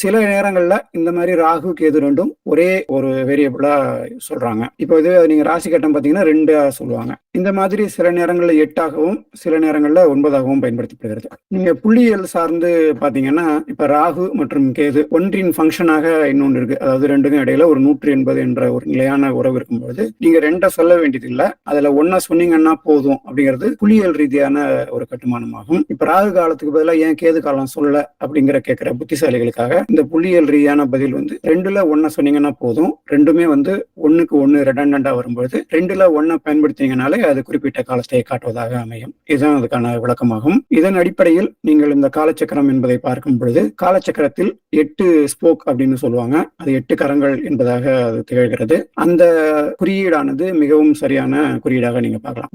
சில நேரங்கள்ல இந்த மாதிரி ராகு கேது ரெண்டும் ஒரே ஒரு வேரியபிளா சொல்றாங்க. இப்போ இது நீங்க ராசி கட்டம் பாத்தீங்கன்னா ரெண்டா சொல்லுவாங்க. இந்த மாதிரி சில நேரங்களில் எட்டாகவும் சில நேரங்களில் ஒன்பதாகவும் பயன்படுத்தப்படுகிறது. நீங்க புள்ளியியல் சார்ந்து பாத்தீங்கன்னா இப்ப ராகு மற்றும் கேது ஒன்றின் ஃபங்க்ஷனாக இன்னொன்று இருக்கு. அதாவது ரெண்டுக்கும் இடையில ஒரு நூற்றி எண்பது என்ற ஒரு நிலையான உறவு இருக்கும்பொழுது நீங்க ரெண்டை சொல்ல வேண்டியது இல்லை அதுல ஒன்ன சொன்னீங்கன்னா போதும் அப்படிங்கிறது புள்ளியியல் ரீதியான ஒரு கட்டுமானமாகும். இப்ப ராகு காலத்துக்கு பதிலாக ஏன் கேது காலம் சொல்ல அப்படிங்கிற கேட்கிற புத்திசாலிகளுக்காக இந்த புள்ளியியல் ரீதியான பதில் வந்து ரெண்டுல ஒன்ன சொன்னீங்கன்னா போதும். ரெண்டுமே வந்து ஒண்ணுக்கு ஒன்னு ரெண்டண்டா வரும்பொழுது ரெண்டுல ஒன்ன பயன்படுத்தினீங்கனாலே அது குறிப்பிட்ட காலத்தை காட்டுவதாக அமையும். இதுதான் அதுக்கான விளக்கமாகும். இதன் அடிப்படையில் நீங்கள் இந்த காலச்சக்கரம் என்பதை பார்க்கும் பொழுது காலச்சக்கரத்தில் எட்டு ஸ்போக் அப்படின்னு சொல்லுவாங்க. அது எட்டு கரங்கள் என்பதாக அது திகழ்கிறது. அந்த குறியீடானது மிகவும் சரியான குறியீடாக நீங்க பார்க்கலாம்.